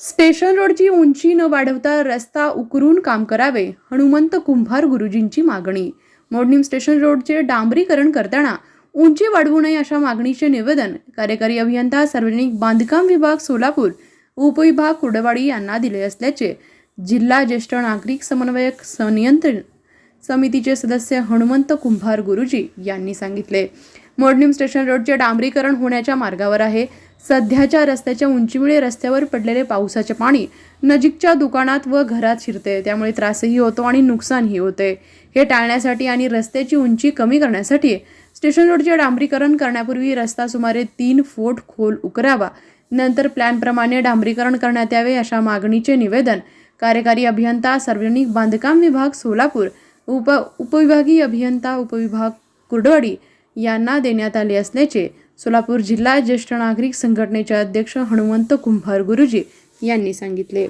Station रोडची उंची न वाढवता रस्ता उकरून काम करावे हनुमंत कुंभार गुरुजींची मागणी. मोडणीम स्टेशन रोडचे डांबरीकरण करताना उंची वाढवू नये अशा मागणीचे निवेदन कार्यकारी अभियंता सार्वजनिक बांधकाम विभाग सोलापूर उपविभाग कुडवाडी यांना दिले असल्याचे जिल्हा ज्येष्ठ नागरिक समन्वयक संनियंत्रण समितीचे सदस्य हनुमंत कुंभार गुरुजी यांनी सांगितले. मोडणीम स्टेशन रोडचे डांबरीकरण होण्याच्या मार्गावर आहे. सध्याच्या रस्त्याच्या उंचीमुळे रस्त्यावर पडलेले पावसाचे पाणी नजीकच्या दुकानात व घरात शिरते. त्यामुळे त्रासही होतो आणि नुकसानही होते. हे टाळण्यासाठी आणि रस्त्याची उंची कमी करण्यासाठी स्टेशन रोडचे डांबरीकरण करण्यापूर्वी रस्ता सुमारे तीन फूट खोल उकरावा. नंतर प्लॅनप्रमाणे डांबरीकरण करण्यात यावे अशा मागणीचे निवेदन कार्यकारी अभियंता सार्वजनिक बांधकाम विभाग सोलापूर उप उपविभागीय अभियंता उपविभाग कुर्डवाडी यांना देण्यात आले असल्याचे सोलापूर जिल्हा ज्येष्ठ नागरिक संघटनेचे अध्यक्ष हनुमंत कुंभार गुरुजी यांनी सांगितले.